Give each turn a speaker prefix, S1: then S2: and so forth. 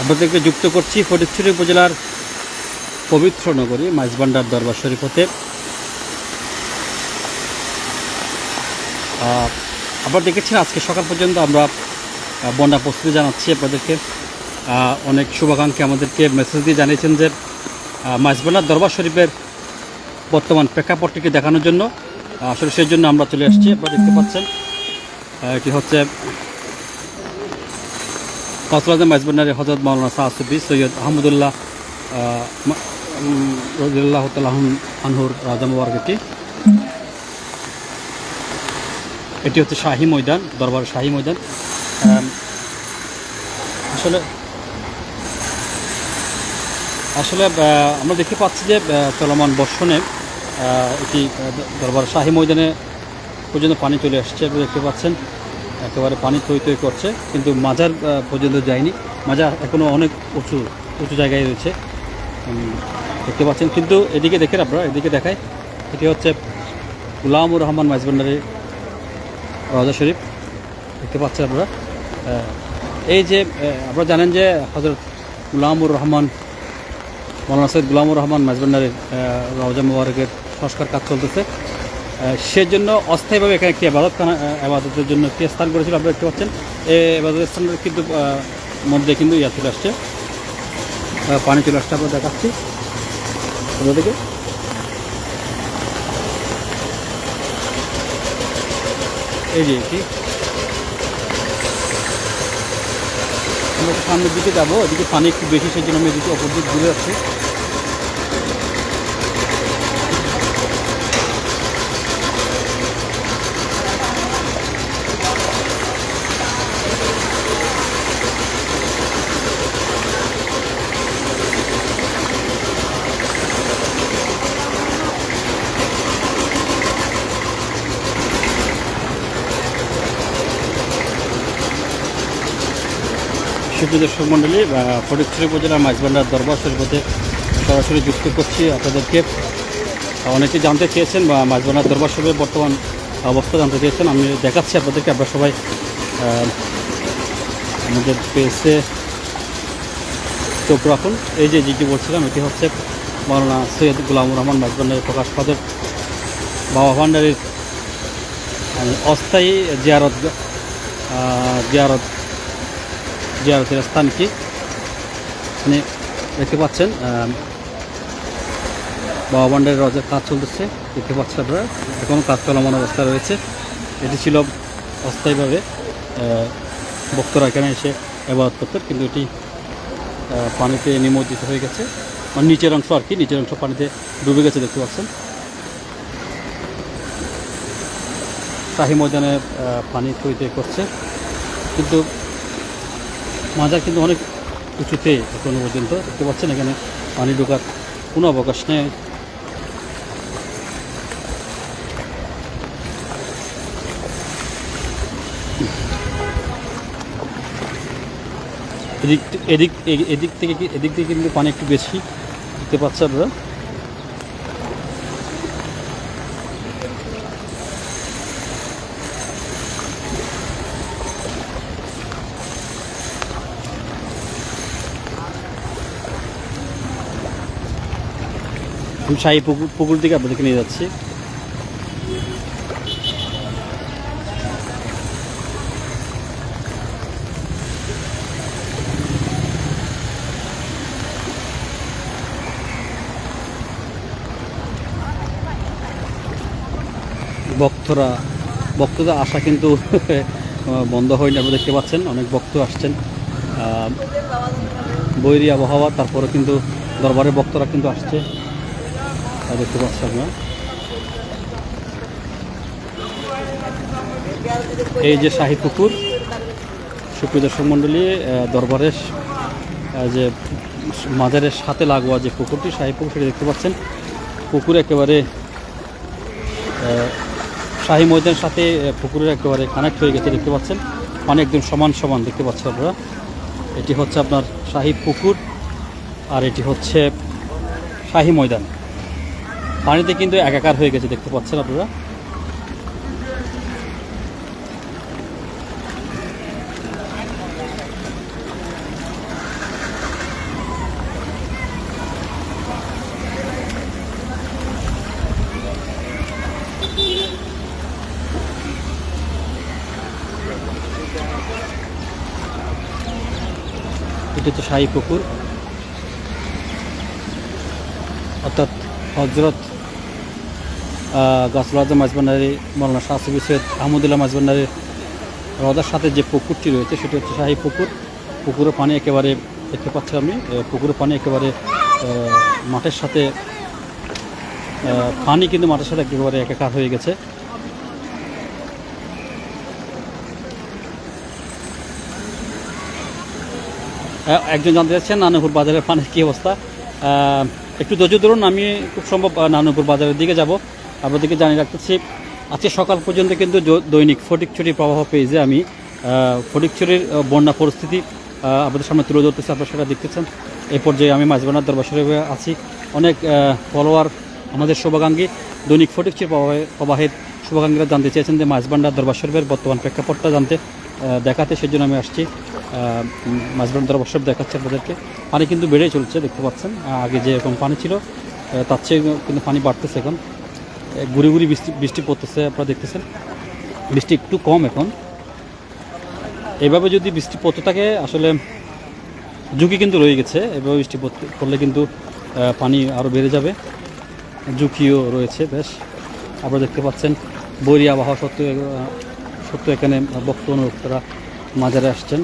S1: আপনাদেরকে যুক্ত করছি ফটিকছড়ি উপজেলার পবিত্র নগরী মাইজবান্ডার দরবার শরীফ হতে আপনারা দেখেছেন আজকে সকাল পর্যন্ত আমরা বন্যা প্রস্তুতি জানাচ্ছি আপনাদেরকে। অনেক শুভাকাঙ্ক্ষী আমাদেরকে মেসেজ দিয়ে জানিয়েছেন যে মাইজবান্ডার দরবার শরীফের বর্তমান প্রেক্ষাপটটিকে দেখানোর জন্য। আসলে সেই জন্য আমরা চলে আসছি, আপনারা দেখতে পাচ্ছেন। এটি হচ্ছে কাউসলাদ মাইজবান্ডারের হজরত মাওলানা সাহসুদ্দি সৈয়দ আহমদুল্লাহ রদিল্লাহ আনহুর রাজা মুবারক এটি হচ্ছে শাহী ময়দান, দরবার শাহী ময়দান। আসলে আসলে আমরা দেখতে পাচ্ছি যে চলমান বর্ষণে এটি দরবার শাহী ময়দানে পর্যন্ত পানি চলে আসছে। দেখতে পাচ্ছেন একেবারে পানি থই থই করছে, কিন্তু মাজার পর্যন্ত যায়নি। মাজার এখনও অনেক উঁচু উঁচু জায়গায় রয়েছে। দেখতে পাচ্ছেন, কিন্তু এদিকে দেখেন আপনারা, এদিকে দেখায় এটি হচ্ছে গুলামুর রহমান মাইজবান্ডারি রাজা শরীফ। দেখতে পাচ্ছেন আপনারা। এই যে আপনারা জানেন যে হজরত গুলামুর রহমান, মৌলানা সৈয়দ গুলামুর রহমান মাইজবান্ডারের রওজা মুবারকের সংস্কার কাজ চলতেছে। সেজন্য অস্থায়ীভাবে এখানে একটি আবাদতখানা আবাদতের জন্য একটি স্থান করেছিল, আপনারা দেখতে পাচ্ছেন। এই আবাদতের স্থানের কিন্তু মধ্যে কিন্তু ইয়া চলে আসছে। পানি চলে আসছে আমরা দেখাচ্ছি। ওদিকে এই যে এটি। আমরা সামনের দিকে যাব, এদিকে পানি একটু বেশি সেই জন্য আমি এদিকে অপর দিক ঘুরে যাচ্ছি। সুপ্রিয় দর্শক মণ্ডলী ফটিকছড়ি উপজেলার মাঝবান্ডার দরবার শরীফতে সরাসরি যুক্ত করছি আপনাদেরকে। অনেকে জানতে চেয়েছেন বা মাঝবান্ডার দরবার শরীফের বর্তমান অবস্থা জানতে চেয়েছেন। আমি দেখাচ্ছি আপনাদেরকে আপনারা সবাই আমাদের পেজে চোখ রাখুন। এই যে যেটি বলছিলাম এটি হচ্ছে মৌলানা সৈয়দ গুলামুর রহমান মাঝবান্ডারের প্রকাশ পদের বাবা ভান্ডারের অস্থায়ী জিয়ারত জিয়ারত জিয়ারতের স্থানটি এখানে দেখতে পাচ্ছেন বাবা বান্ডারের রজের কাজ চলতেছে, দেখতে পাচ্ছেন আপনারা এখনও কাজ চলমান অবস্থায় রয়েছে। এটি ছিল অস্থায়ীভাবে ভক্তরা এখানে এসে এবাদত করতেন, কিন্তু এটি পানিতে নিমজ্জিত হয়ে গেছে। মানে নিচের অংশ আর কি, নিচের অংশ পানিতে ডুবে গেছে, দেখতে পাচ্ছেন। শাহী ময়দানে পানি তৈরি করছে। কিন্তু মাজার কিন্তু অনেক উঁচুতে এখনও পর্যন্ত। দেখতে পাচ্ছেন এখানে পানি ঢোকার কোনো অবকাশ নেই। এদিক এদিক এদিক থেকে এদিক থেকে কিন্তু পানি একটু বেশি। দেখতে পাচ্ছেন আপনারা? শাহী পুকুর পুকুর দিকে আপনাদেরকে নিয়ে যাচ্ছি। ভক্তরা, ভক্তদের আসা কিন্তু বন্ধ হয়নি, আপনারা দেখতে পাচ্ছেন, অনেক ভক্ত আসছেন। বৈরী আবহাওয়া তারপরে কিন্তু দরবারের ভক্তরা কিন্তু আসছে। দেখতে পাচ্ছি আপনারা এই যে শাহী পুকুর সুপ্রিয় দর্শক মণ্ডলী দরবারের যে মাজারের সাথে লাগোয়া যে পুকুরটি শাহী পুকুর সেটা দেখতে পাচ্ছেন। পুকুর একেবারে শাহী ময়দানের সাথে পুকুরের একেবারে কানেক্ট হয়ে গেছে, দেখতে পাচ্ছেন। পানি একদম সমান সমান, দেখতে পাচ্ছেন আপনারা। এটি হচ্ছে আপনার শাহী পুকুর আর এটি হচ্ছে শাহী ময়দান। পানিতে কিন্তু একাকার হয়ে গেছে দেখতে পাচ্ছেন আপনারা। এটা হচ্ছে শাহী পুকুর। অর্থাৎ হজরত গাছরাজা মাঝবান্ডারি মৌলানা শাসিবি সৈয়দ আহমদুল্লাহ মাঝবান্ডারির রদার সাথে যে পুকুরটি রয়েছে, সেটি হচ্ছে শাহী পুকুর। পুকুরের পানি একেবারে দেখতে পাচ্ছি আমি পুকুরের পানি একেবারে মাঠের সাথে পানি কিন্তু মাঠের সাথে একেবারে একাকার হয়ে গেছে। একজন জানতে চাচ্ছেন, নানুপুর বাজারের পানির কী অবস্থা? একটু ধৈর্য ধরুন, আমি খুব সম্ভব নানুপুর বাজারের দিকে যাব। আপনাদেরকে জানিয়ে রাখতেছি আজকে সকাল পর্যন্ত কিন্তু দৈনিক ফটিকছড়ি প্রবাহ পেয়েছে আমি। ফটিকছড়ির বন্যা পরিস্থিতি আপনাদের সামনে তুলে ধরতেছি আপনারা সেটা দেখতেছেন। এই পর্যায়ে আমি মাঝবানার দরবার শরীফে আছি। অনেক ফলোয়ার আমাদের শুভাকাঙ্ক্ষী দৈনিক ফটিকছড়ি প্রবাহে প্রবাহের শুভাকাঙ্ক্ষীরা জানতে চেয়েছেন যে মাঝবান্ডার দরবার শরীফের বর্তমান প্রেক্ষাপটটা জানতে দেখাতে সেজন্য আমি আসছি। মাঝবান্ডার দরবার শরীফ দেখাচ্ছে আপনাদেরকে। পানি কিন্তু বেড়েই চলছে দেখতে পাচ্ছেন। আগে যেরকম পানি ছিল তার চেয়ে কিন্তু পানি বাড়তেছে এখন। এ, গুড়ি গুড়ি বৃষ্টি বৃষ্টি পড়তেছে, আপনারা দেখতেছেন। বৃষ্টি একটু কম এখন। এভাবে যদি বৃষ্টি পড়তে থাকে, আসলে ঝুঁকি কিন্তু রয়ে গেছে। এভাবে বৃষ্টি পড়লে কিন্তু পানি আরও বেড়ে যাবে। ঝুঁকিও রয়েছে, বেশ। আপনারা দেখতে পাচ্ছেন, বৈরী আবহাওয়া সত্ত্বেও সত্ত্বেও এখানে বক্তব্য তারা মাজারে আসছেন।